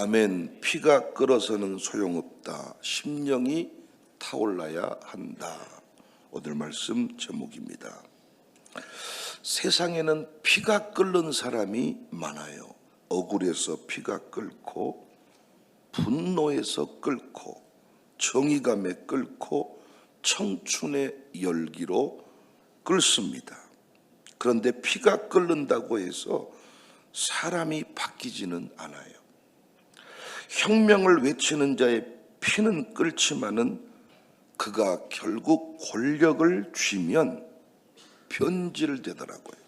아멘. 피가 끓어서는 소용없다. 심령이 타올라야 한다. 오늘 말씀 제목입니다. 세상에는 피가 끓는 사람이 많아요. 억울해서 피가 끓고 분노해서 끓고 정의감에 끓고 청춘의 열기로 끓습니다. 그런데 피가 끓는다고 해서 사람이 바뀌지는 않아요. 혁명을 외치는 자의 피는 끓지만은 그가 결국 권력을 쥐면 변질되더라고요.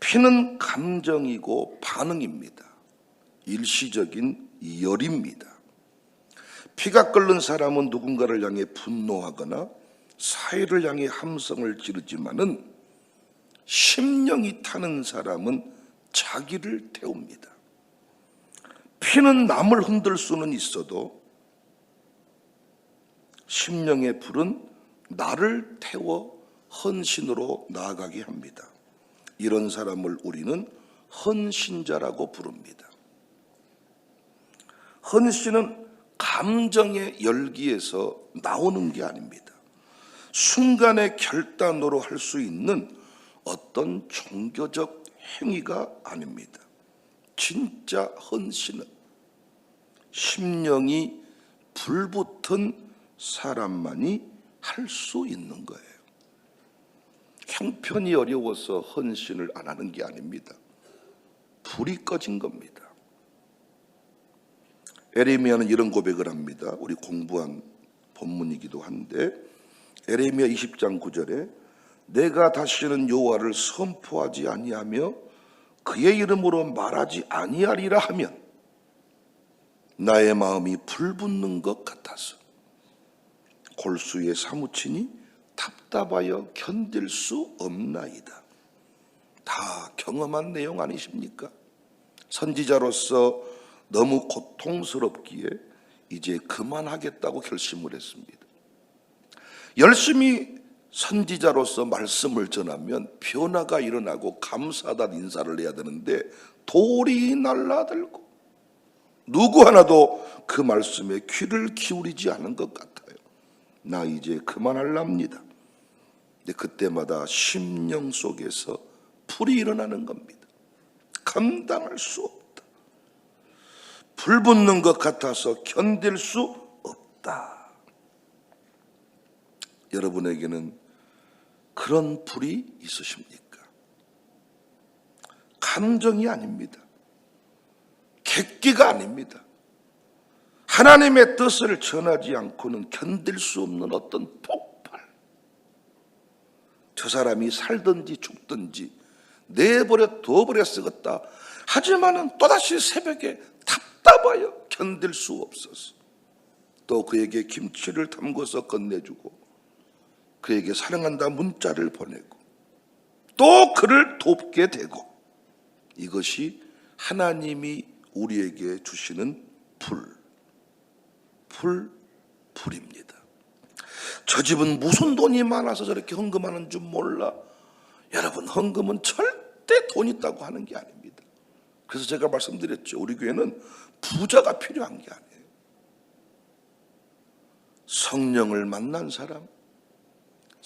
피는 감정이고 반응입니다. 일시적인 열입니다. 피가 끓는 사람은 누군가를 향해 분노하거나 사회를 향해 함성을 지르지만은 심령이 타는 사람은 자기를 태웁니다. 피는 남을 흔들 수는 있어도 심령의 불은 나를 태워 헌신으로 나아가게 합니다. 이런 사람을 우리는 헌신자라고 부릅니다. 헌신은 감정의 열기에서 나오는 게 아닙니다. 순간의 결단으로 할 수 있는 어떤 종교적 행위가 아닙니다. 진짜 헌신은 심령이 불붙은 사람만이 할 수 있는 거예요. 형편이 어려워서 헌신을 안 하는 게 아닙니다. 불이 꺼진 겁니다. 에레미야는 이런 고백을 합니다. 우리 공부한 본문이기도 한데 에레미야 20장 9절에 내가 다시는 여호와를 선포하지 아니하며 그의 이름으로 말하지 아니하리라 하면 나의 마음이 불붙는 것 같아서 골수에 사무치니 답답하여 견딜 수 없나이다. 다 경험한 내용 아니십니까? 선지자로서 너무 고통스럽기에 이제 그만하겠다고 결심을 했습니다. 열심히 선지자로서 말씀을 전하면 변화가 일어나고 감사하다 인사를 해야 되는데 돌이 날라들고 누구 하나도 그 말씀에 귀를 기울이지 않은 것 같아요. 나 이제 그만할랍니다. 근데 그때마다 심령 속에서 불이 일어나는 겁니다. 감당할 수 없다. 불 붙는 것 같아서 견딜 수 없다. 여러분에게는 그런 불이 있으십니까? 감정이 아닙니다. 객기가 아닙니다. 하나님의 뜻을 전하지 않고는 견딜 수 없는 어떤 폭발. 저 사람이 살든지 죽든지 내버려 둬버려 쓰겠다. 하지만은 또다시 새벽에 답답하여 견딜 수 없어서 또 그에게 김치를 담궈서 건네주고 그에게 사랑한다 문자를 보내고 또 그를 돕게 되고 이것이 하나님이 우리에게 주시는 불, 불, 불입니다. 저 집은 무슨 돈이 많아서 저렇게 헌금하는 줄 몰라. 여러분, 헌금은 절대 돈 있다고 하는 게 아닙니다. 그래서 제가 말씀드렸죠. 우리 교회는 부자가 필요한 게 아니에요. 성령을 만난 사람,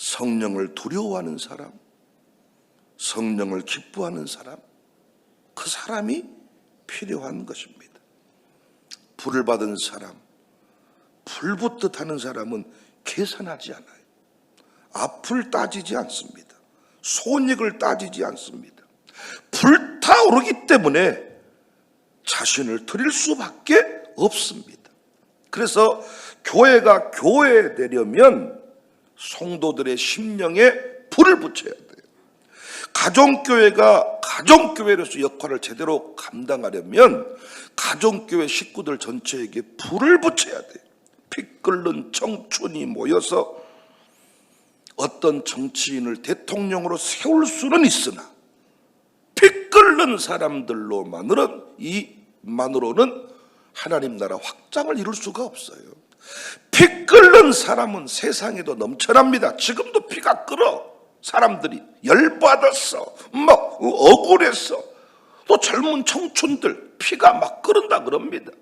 성령을 두려워하는 사람, 성령을 기뻐하는 사람, 그 사람이 필요한 것입니다. 불을 받은 사람, 불붙듯 하는 사람은 계산하지 않아요. 앞을 따지지 않습니다. 손익을 따지지 않습니다. 불타오르기 때문에 자신을 드릴 수밖에 없습니다. 그래서 교회가 교회 되려면 성도들의 심령에 불을 붙여야 돼요. 가정교회가 가정교회로서 역할을 제대로 감당하려면 가정교회 식구들 전체에게 불을 붙여야 돼요. 피 끓는 청춘이 모여서 어떤 정치인을 대통령으로 세울 수는 있으나 피 끓는 사람들로만으로는 이만으로는 하나님 나라 확장을 이룰 수가 없어요. 피 끓는 사람은 세상에도 넘쳐납니다. 지금도 피가 끓어. 사람들이 열받았어. 막 억울했어. 또 젊은 청춘들 피가 막 끓는다 그럽니다.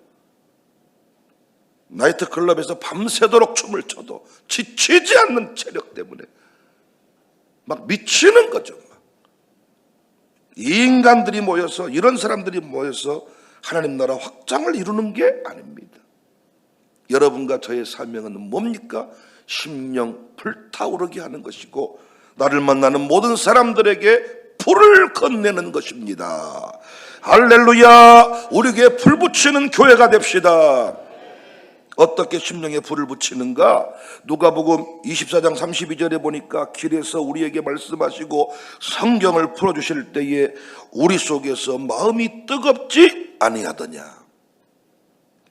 나이트클럽에서 밤새도록 춤을 춰도 지치지 않는 체력 때문에 막 미치는 거죠. 막. 이 인간들이 모여서 이런 사람들이 모여서 하나님 나라 확장을 이루는 게 아닙니다. 여러분과 저의 사명은 뭡니까? 심령 불타오르게 하는 것이고 나를 만나는 모든 사람들에게 불을 건네는 것입니다. 할렐루야! 우리에게 불 붙이는 교회가 됩시다. 어떻게 심령에 불을 붙이는가? 누가복음 24장 32절에 보니까 길에서 우리에게 말씀하시고 성경을 풀어 주실 때에 우리 속에서 마음이 뜨겁지 아니하더냐.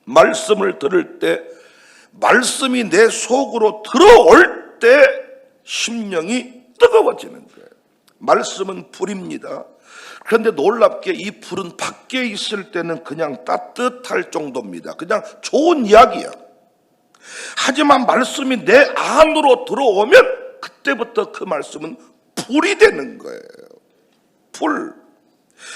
말씀을 들을 때 말씀이 내 속으로 들어올 때 심령이 뜨거워지는 거예요. 말씀은 불입니다. 그런데 놀랍게 이 불은 밖에 있을 때는 그냥 따뜻할 정도입니다. 그냥 좋은 이야기야. 하지만 말씀이 내 안으로 들어오면 그때부터 그 말씀은 불이 되는 거예요. 불.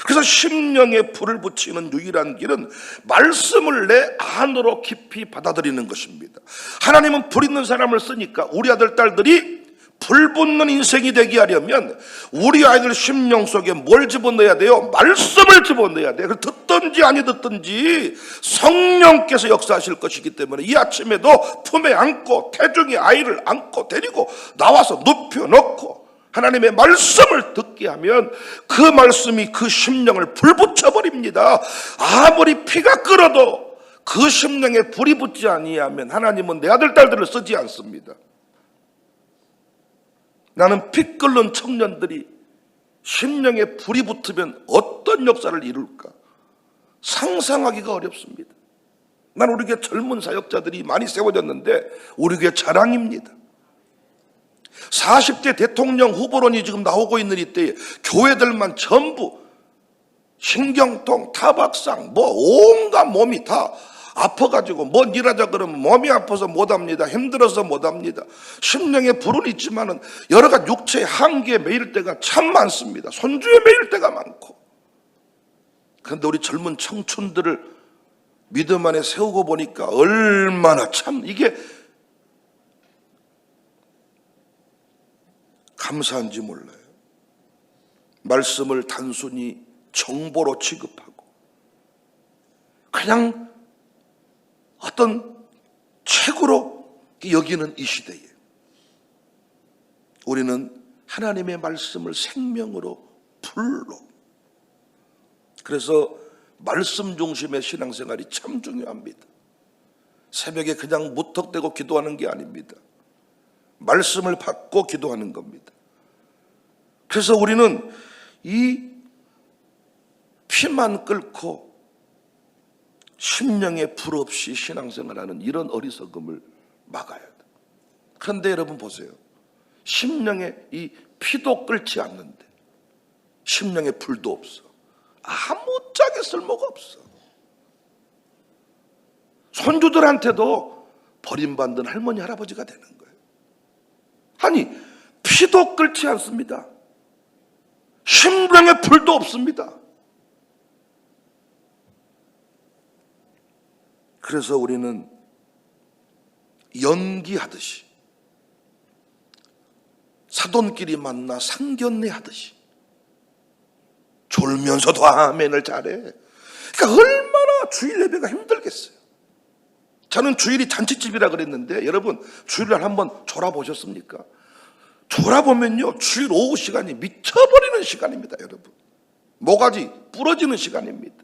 그래서 심령에 불을 붙이는 유일한 길은 말씀을 내 안으로 깊이 받아들이는 것입니다. 하나님은 불 있는 사람을 쓰니까 우리 아들, 딸들이 불 붙는 인생이 되게 하려면 우리 아이들 심령 속에 뭘 집어넣어야 돼요? 말씀을 집어넣어야 돼요. 듣든지 아니 듣든지 성령께서 역사하실 것이기 때문에 이 아침에도 품에 안고 태중의 아이를 안고 데리고 나와서 눕혀놓고 하나님의 말씀을 듣게 하면 그 말씀이 그 심령을 불붙여버립니다. 아무리 피가 끓어도 그 심령에 불이 붙지 아니하면 하나님은 내 아들, 딸들을 쓰지 않습니다. 나는 피 끓는 청년들이 심령에 불이 붙으면 어떤 역사를 이룰까? 상상하기가 어렵습니다. 난 우리 교회 젊은 사역자들이 많이 세워졌는데 우리 교회 자랑입니다. 40대 대통령 후보론이 지금 나오고 있는 이때에 교회들만 전부 신경통, 타박상, 뭐 온갖 몸이 다 아파가지고 뭐 일하자 그러면 몸이 아파서 못합니다. 힘들어서 못합니다. 심령에 불은 있지만은 여러 가지 육체의 한계에 매일 때가 참 많습니다. 손주에 매일 때가 많고. 그런데 우리 젊은 청춘들을 믿음 안에 세우고 보니까 얼마나 참 이게 감사한지 몰라요. 말씀을 단순히 정보로 취급하고 그냥 어떤 책으로 여기는 이 시대에 우리는 하나님의 말씀을 생명으로 불로 그래서 말씀 중심의 신앙생활이 참 중요합니다. 새벽에 그냥 무턱대고 기도하는 게 아닙니다. 말씀을 받고 기도하는 겁니다. 그래서 우리는 이 피만 끓고 심령의 불 없이 신앙생활하는 이런 어리석음을 막아야 돼. 그런데 여러분 보세요. 심령에 이 피도 끓지 않는데 심령에 불도 없어. 아무짝에 쓸모가 없어. 손주들한테도 버림받는 할머니 할아버지가 되는 거예요. 아니 피도 끓지 않습니다. 심령에 불도 없습니다. 그래서 우리는 연기하듯이 사돈끼리 만나 상견례 하듯이 졸면서도 아멘을 잘해. 그러니까 얼마나 주일 예배가 힘들겠어요. 저는 주일이 잔치집이라 그랬는데 여러분 주일날 한번 졸아보셨습니까? 졸아보면요 주일 오후 시간이 미쳐버리는 시간입니다 여러분. 모가지 부러지는 시간입니다.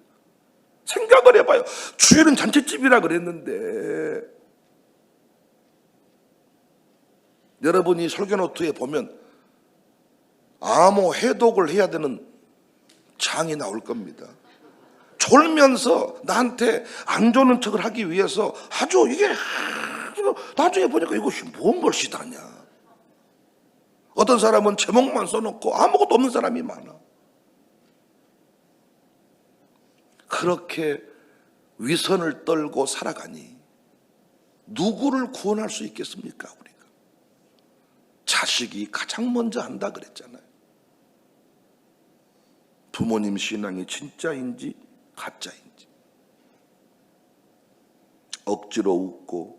생각을 해봐요. 주일은 잔치집이라 그랬는데 여러분이 설교노트에 보면 암호 해독을 해야 되는 장이 나올 겁니다 졸면서 나한테 안 좋은 척을 하기 위해서 아주 이게 나중에 보니까 이것이 뭔 걸시다냐. 어떤 사람은 제목만 써놓고 아무것도 없는 사람이 많아. 그렇게 위선을 떨고 살아가니 누구를 구원할 수 있겠습니까 우리가? 자식이 가장 먼저 한다 그랬잖아요. 부모님 신앙이 진짜인지 가짜인지. 억지로 웃고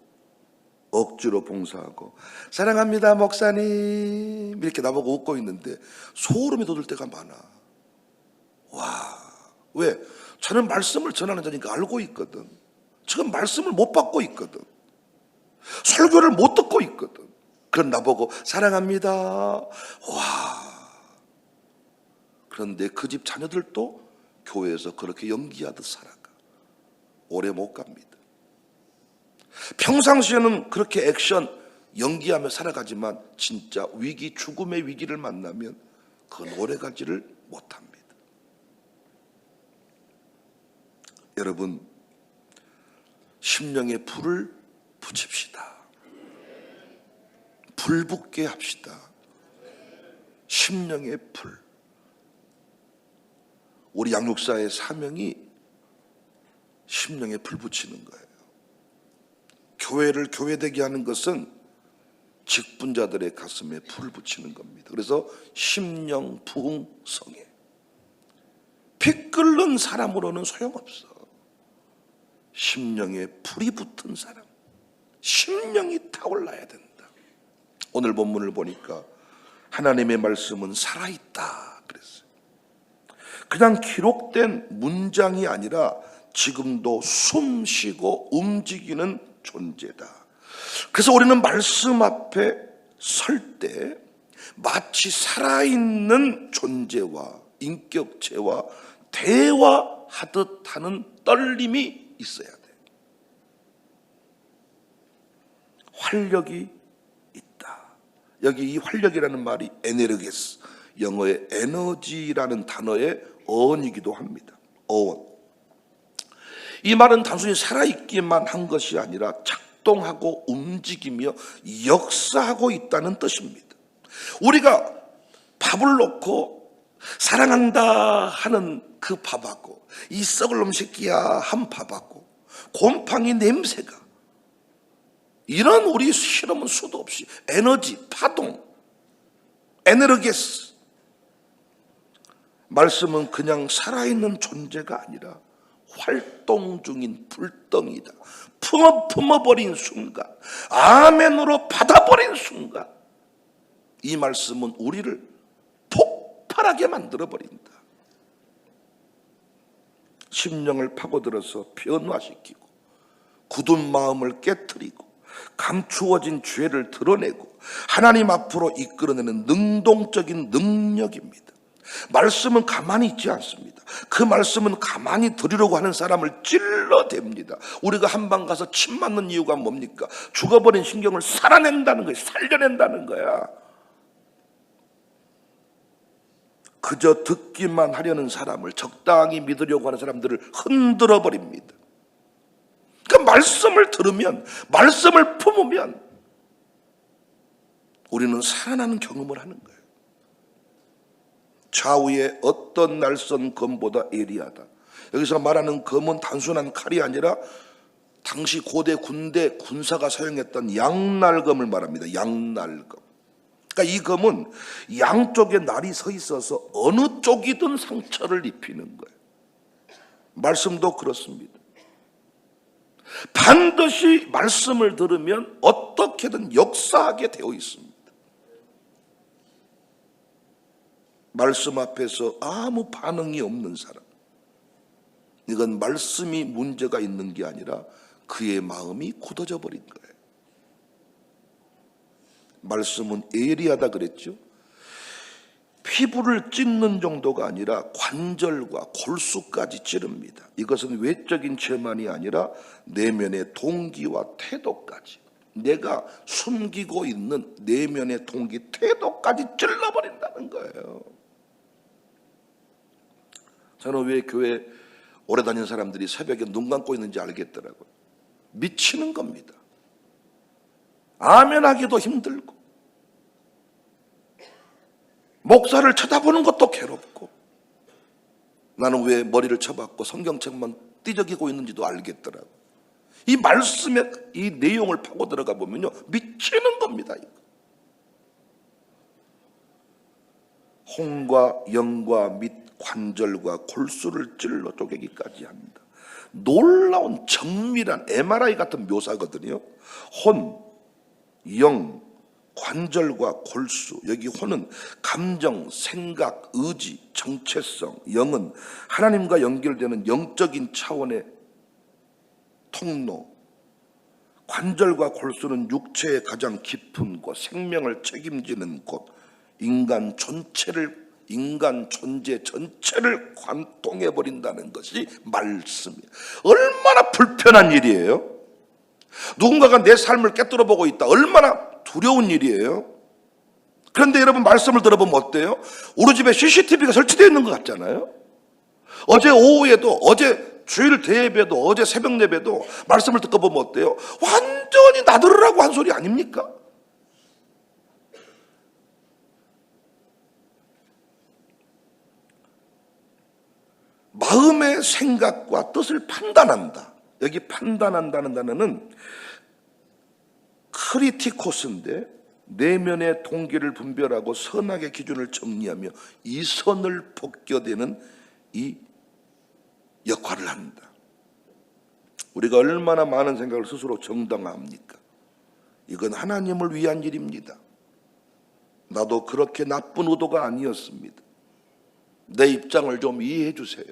억지로 봉사하고 사랑합니다 목사님. 이렇게 나보고 웃고 있는데 소름이 돋을 때가 많아. 와 왜? 저는 말씀을 전하는 자니까 알고 있거든. 지금 말씀을 못 받고 있거든. 설교를 못 듣고 있거든. 그런 나보고 사랑합니다. 와. 그런데 그 집 자녀들도 교회에서 그렇게 연기하듯 살아가 오래 못 갑니다 평상시에는 그렇게 액션 연기하며 살아가지만 진짜 위기 죽음의 위기를 만나면 그건 오래 가지를 못합니다. 여러분 심령에 불을 붙입시다. 불 붙게 합시다. 심령의 불. 우리 양육사의 사명이 심령에 불 붙이는 거예요. 교회를 교회되게 하는 것은 직분자들의 가슴에 불을 붙이는 겁니다. 그래서 심령 부흥 성에 피 끓는 사람으로는 소용없어. 심령에 불이 붙은 사람, 심령이 타올라야 된다. 오늘 본문을 보니까 하나님의 말씀은 살아있다 그랬어요. 그냥 기록된 문장이 아니라 지금도 숨 쉬고 움직이는 존재다. 그래서 우리는 말씀 앞에 설 때 마치 살아있는 존재와 인격체와 대화하듯 하는 떨림이 있어야 돼. 활력이 있다. 여기 이 활력이라는 말이 에네르게스, 영어의 에너지라는 단어의 어원이기도 합니다. 어원. 이 말은 단순히 살아있기만 한 것이 아니라 작동하고 움직이며 역사하고 있다는 뜻입니다. 우리가 밥을 놓고 사랑한다 하는 그 밥하고 이 썩을 놈 새끼야 한 밥하고 곰팡이 냄새가 이런 우리 실험은 수도 없이 에너지, 파동, 에네르게스 말씀은 그냥 살아있는 존재가 아니라 활동 중인 불덩이다. 품어 품어버린 순간, 아멘으로 받아버린 순간, 이 말씀은 우리를 폭발하게 만들어버린다. 심령을 파고들어서 변화시키고, 굳은 마음을 깨뜨리고, 감추어진 죄를 드러내고, 하나님 앞으로 이끌어내는 능동적인 능력입니다. 말씀은 가만히 있지 않습니다. 그 말씀은 가만히 들으려고 하는 사람을 찔러댑니다. 우리가 한방 가서 침 맞는 이유가 뭡니까? 죽어버린 신경을 살아낸다는 거예요. 살려낸다는 거야. 그저 듣기만 하려는 사람을 적당히 믿으려고 하는 사람들을 흔들어 버립니다. 그 말씀을 들으면 말씀을 품으면 우리는 살아나는 경험을 하는 거예요. 좌우에 어떤 날선 검보다 예리하다. 여기서 말하는 검은 단순한 칼이 아니라 당시 고대 군대 군사가 사용했던 양날검을 말합니다. 양날검. 그러니까 이 검은 양쪽에 날이 서 있어서 어느 쪽이든 상처를 입히는 거예요. 말씀도 그렇습니다. 반드시 말씀을 들으면 어떻게든 역사하게 되어 있습니다. 말씀 앞에서 아무 반응이 없는 사람. 이건 말씀이 문제가 있는 게 아니라 그의 마음이 굳어져 버린 거예요. 말씀은 예리하다 그랬죠. 피부를 찢는 정도가 아니라 관절과 골수까지 찌릅니다. 이것은 외적인 죄만이 아니라 내면의 동기와 태도까지 내가 숨기고 있는 내면의 동기, 태도까지 찔러버린다는 거예요. 저는 왜 교회 오래 다닌 사람들이 새벽에 눈 감고 있는지 알겠더라고요. 미치는 겁니다. 아멘하기도 힘들고, 목사를 쳐다보는 것도 괴롭고, 나는 왜 머리를 쳐박고 성경책만 띠적이고 있는지도 알겠더라고요. 이 말씀의 이 내용을 파고 들어가 보면요. 미치는 겁니다. 이거. 홍과 영과 및 관절과 골수를 찔러 쪼개기까지 합니다. 놀라운 정밀한 MRI 같은 묘사거든요. 혼, 영, 관절과 골수. 여기 혼은 감정, 생각, 의지, 정체성. 영은 하나님과 연결되는 영적인 차원의 통로. 관절과 골수는 육체의 가장 깊은 곳, 생명을 책임지는 곳, 인간 전체를 인간 존재 전체를 관통해 버린다는 것이 말씀이에요. 얼마나 불편한 일이에요. 누군가가 내 삶을 깨뜨려 보고 있다. 얼마나 두려운 일이에요. 그런데 여러분 말씀을 들어보면 어때요? 우리 집에 CCTV가 설치되어 있는 것 같잖아요. 어제 오후에도 어제 주일 대예배도 어제 새벽 예배도 말씀을 듣고 보면 어때요? 완전히 나들으라고 한 소리 아닙니까? 마음의 생각과 뜻을 판단한다. 여기 판단한다는 단어는 크리티코스인데 내면의 동기를 분별하고 선악의 기준을 정리하며 이 선을 벗겨내는 이 역할을 합니다. 우리가 얼마나 많은 생각을 스스로 정당화합니까? 이건 하나님을 위한 일입니다. 나도 그렇게 나쁜 의도가 아니었습니다. 내 입장을 좀 이해해 주세요.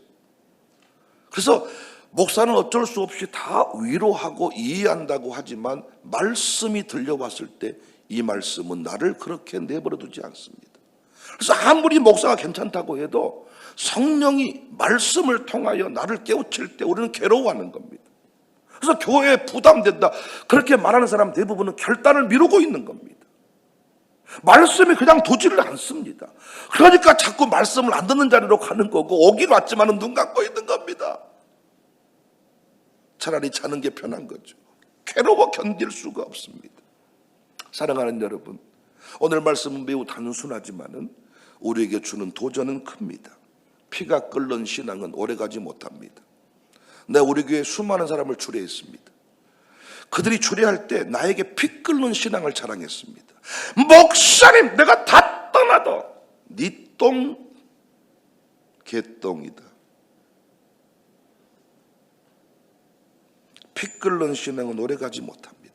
그래서 목사는 어쩔 수 없이 다 위로하고 이해한다고 하지만 말씀이 들려왔을 때 이 말씀은 나를 그렇게 내버려 두지 않습니다. 그래서 아무리 목사가 괜찮다고 해도 성령이 말씀을 통하여 나를 깨우칠 때 우리는 괴로워하는 겁니다. 그래서 교회에 부담된다. 그렇게 말하는 사람 대부분은 결단을 미루고 있는 겁니다. 말씀이 그냥 두지를 않습니다. 그러니까 자꾸 말씀을 안 듣는 자리로 가는 거고 오긴 왔지만은 눈 감고 있는 겁니다. 차라리 자는 게 편한 거죠. 괴로워 견딜 수가 없습니다. 사랑하는 여러분, 오늘 말씀은 매우 단순하지만은 우리에게 주는 도전은 큽니다. 피가 끓는 신앙은 오래가지 못합니다. 내가 우리 교회 수많은 사람을 주례했습니다. 그들이 주례할 때 나에게 피 끓는 신앙을 자랑했습니다. 목사님, 내가 다 떠나도 니똥 개똥이다. 피 끓는 신앙은 오래가지 못합니다.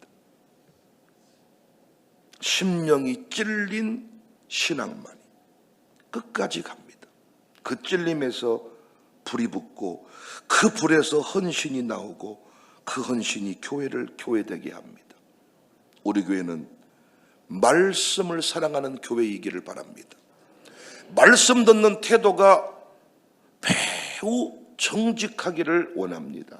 심령이 찔린 신앙만이 끝까지 갑니다. 그 찔림에서 불이 붙고 그 불에서 헌신이 나오고 그 헌신이 교회를 교회되게 합니다. 우리 교회는 말씀을 사랑하는 교회이기를 바랍니다. 말씀 듣는 태도가 매우 정직하기를 원합니다.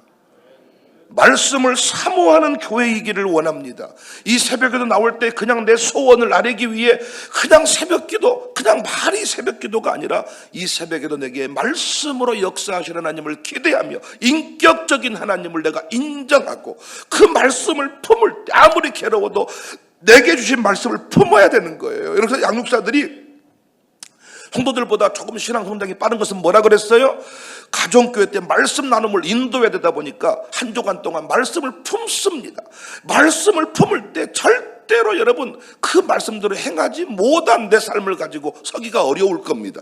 말씀을 사모하는 교회이기를 원합니다. 이 새벽에도 나올 때 그냥 내 소원을 아뢰기 위해 그냥 새벽 기도, 그냥 말이 새벽 기도가 아니라 이 새벽에도 내게 말씀으로 역사하시는 하나님을 기대하며 인격적인 하나님을 내가 인정하고 그 말씀을 품을 때 아무리 괴로워도 내게 주신 말씀을 품어야 되는 거예요. 그래서 양육사들이 성도들보다 조금 신앙 성장이 빠른 것은 뭐라 그랬어요? 가정교회 때 말씀 나눔을 인도해야 되다 보니까 한 주간 동안 말씀을 품습니다. 말씀을 품을 때 절대로 여러분 그 말씀대로 행하지 못한 내 삶을 가지고 서기가 어려울 겁니다.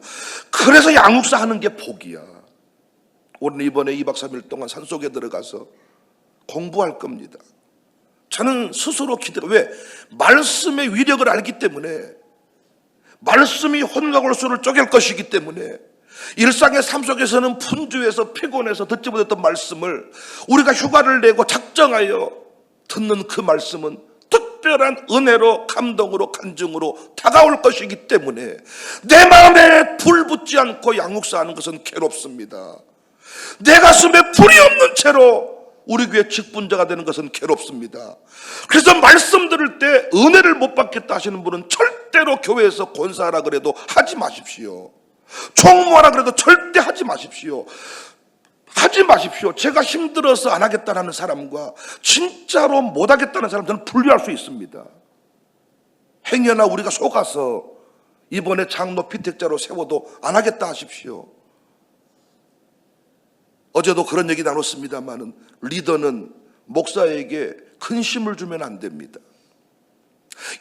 그래서 양육사 하는 게 복이야. 오늘 이번에 2박 3일 동안 산속에 들어가서 공부할 겁니다. 저는 스스로 기대가 왜 말씀의 위력을 알기 때문에 말씀이 혼과 골수를 쪼갤 것이기 때문에 일상의 삶 속에서는 분주해서 피곤해서 듣지 못했던 말씀을 우리가 휴가를 내고 작정하여 듣는 그 말씀은 특별한 은혜로 감동으로 간증으로 다가올 것이기 때문에 내 마음에 불 붙지 않고 양육사하는 것은 괴롭습니다. 내 가슴에 불이 없는 채로 우리 교회 직분자가 되는 것은 괴롭습니다. 그래서 말씀 들을 때 은혜를 못 받겠다 하시는 분은 절대 로 교회에서 권사하라 그래도 하지 마십시오. 총무하라 그래도 절대 하지 마십시오. 하지 마십시오. 제가 힘들어서 안 하겠다는 사람과 진짜로 못 하겠다는 사람 저는 분류할 수 있습니다. 행여나 우리가 속아서 이번에 장로 피택자로 세워도 안 하겠다 하십시오. 어제도 그런 얘기 나눴습니다만은 리더는 목사에게 근심을 주면 안 됩니다.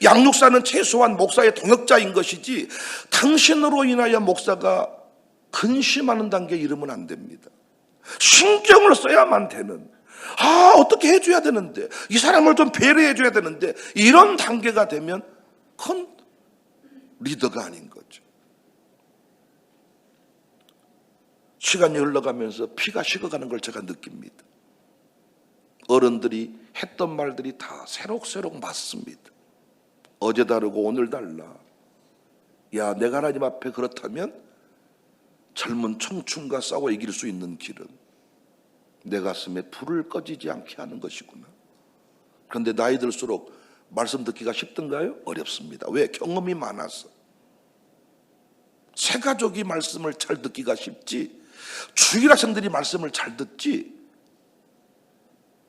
양육사는 최소한 목사의 동역자인 것이지 당신으로 인하여 목사가 근심하는 단계에 이르면 안 됩니다. 신경을 써야만 되는. 아, 어떻게 해줘야 되는데. 이 사람을 좀 배려해줘야 되는데. 이런 단계가 되면 그건 리더가 아닌 거죠. 시간이 흘러가면서 피가 식어가는 걸 제가 느낍니다. 어른들이 했던 말들이 다 새록새록 맞습니다. 어제 다르고 오늘 달라. 야, 내가 하나님 앞에 그렇다면 젊은 청춘과 싸워 이길 수 있는 길은 내 가슴에 불을 꺼지지 않게 하는 것이구나. 그런데 나이 들수록 말씀 듣기가 쉽던가요? 어렵습니다. 왜? 경험이 많아서. 새 가족이 말씀을 잘 듣기가 쉽지. 주일 학생들이 말씀을 잘 듣지.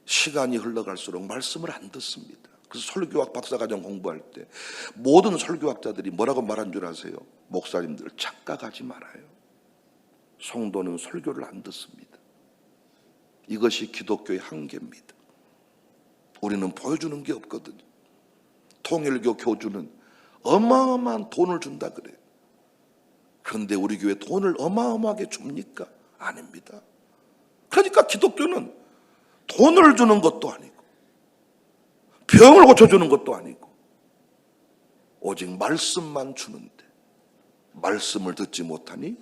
시간이 흘러갈수록 말씀을 안 듣습니다. 그래서 설교학 박사과정 공부할 때 모든 설교학자들이 뭐라고 말한 줄 아세요? 목사님들 착각하지 말아요. 성도는 설교를 안 듣습니다. 이것이 기독교의 한계입니다. 우리는 보여주는 게 없거든요. 통일교 교주는 어마어마한 돈을 준다 그래요. 그런데 우리 교회 돈을 어마어마하게 줍니까? 아닙니다. 그러니까 기독교는 돈을 주는 것도 아니고 병을 고쳐주는 것도 아니고 오직 말씀만 주는데 말씀을 듣지 못하니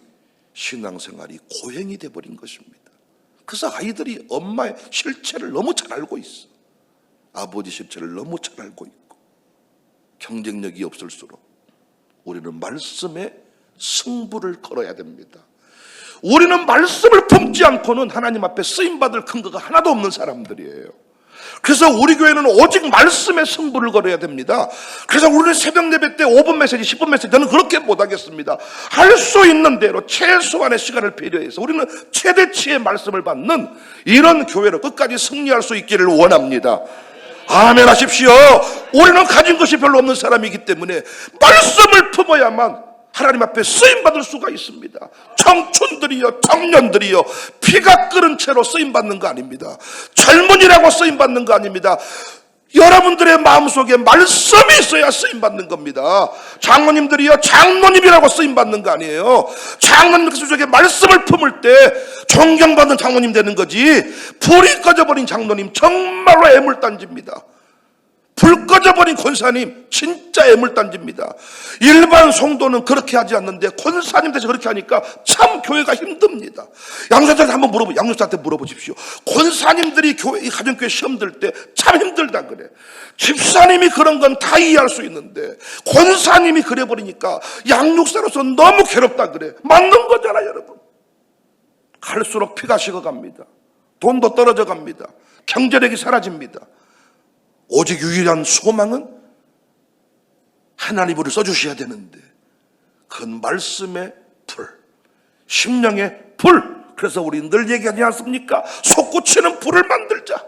신앙생활이 고행이 돼버린 것입니다. 그래서 아이들이 엄마의 실체를 너무 잘 알고 있어. 아버지 실체를 너무 잘 알고 있고 경쟁력이 없을수록 우리는 말씀에 승부를 걸어야 됩니다. 우리는 말씀을 품지 않고는 하나님 앞에 쓰임 받을 근거가 하나도 없는 사람들이에요. 그래서 우리 교회는 오직 말씀에 승부를 걸어야 됩니다. 그래서 우리는 새벽 예배 때 5분 메시지, 10분 메시지 저는 그렇게 못 하겠습니다. 할 수 있는 대로 최소한의 시간을 배려해서 우리는 최대치의 말씀을 받는 이런 교회로 끝까지 승리할 수 있기를 원합니다. 아멘 하십시오. 우리는 가진 것이 별로 없는 사람이기 때문에 말씀을 품어야만 하나님 앞에 쓰임 받을 수가 있습니다. 청춘들이요, 청년들이요, 피가 끓은 채로 쓰임 받는 거 아닙니다. 젊은이라고 쓰임 받는 거 아닙니다. 여러분들의 마음속에 말씀이 있어야 쓰임 받는 겁니다. 장로님들이요, 장로님이라고 쓰임 받는 거 아니에요. 장로님 속에 말씀을 품을 때 존경받는 장로님 되는 거지. 불이 꺼져버린 장로님 정말로 애물단지입니다. 불 꺼져버린 권사님 진짜 애물단지입니다. 일반 성도는 그렇게 하지 않는데 권사님 대해서 그렇게 하니까 참 교회가 힘듭니다. 양육사한테 한번 물어보, 양육사한테 물어보십시오. 권사님들이 교회 이 가정교회 시험 들 때 참 힘들다 그래. 집사님이 그런 건 다 이해할 수 있는데 권사님이 그래 버리니까 양육사로서 너무 괴롭다 그래. 맞는 거잖아 여러분. 갈수록 피가 식어갑니다. 돈도 떨어져 갑니다. 경제력이 사라집니다. 오직 유일한 소망은 하나님으로 써주셔야 되는데 그건 말씀의 불, 심령의 불. 그래서 우리 늘 얘기하지 않습니까? 솟구치는 불을 만들자.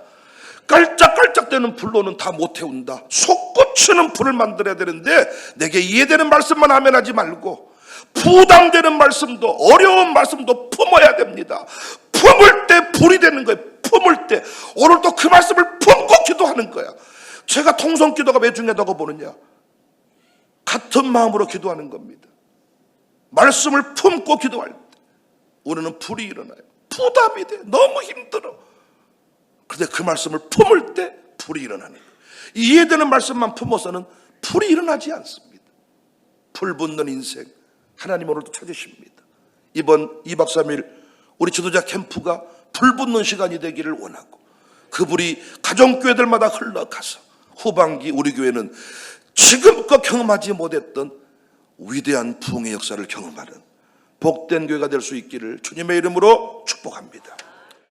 깔짝깔짝대는 불로는 다 못 태운다. 솟구치는 불을 만들어야 되는데 내게 이해되는 말씀만 하면 하지 말고 부담되는 말씀도 어려운 말씀도 품어야 됩니다. 품을 때 불이 되는 거예요. 품을 때 오늘 또그 말씀을 품고 기도하는 거야. 제가 통성 기도가 왜 중요하다고 보느냐? 같은 마음으로 기도하는 겁니다. 말씀을 품고 기도할 때 우리는 불이 일어나요. 부담이 돼. 너무 힘들어. 근데 그 말씀을 품을 때 불이 일어나는 거예요. 이해되는 말씀만 품어서는 불이 일어나지 않습니다. 불 붙는 인생 하나님 오늘도 찾으십니다. 이번 2박 3일 우리 지도자 캠프가 불 붙는 시간이 되기를 원하고 그 불이 가정교회들마다 흘러가서 후반기 우리 교회는 지금껏 경험하지 못했던 위대한 부흥의 역사를 경험하는 복된 교회가 될 수 있기를 주님의 이름으로 축복합니다.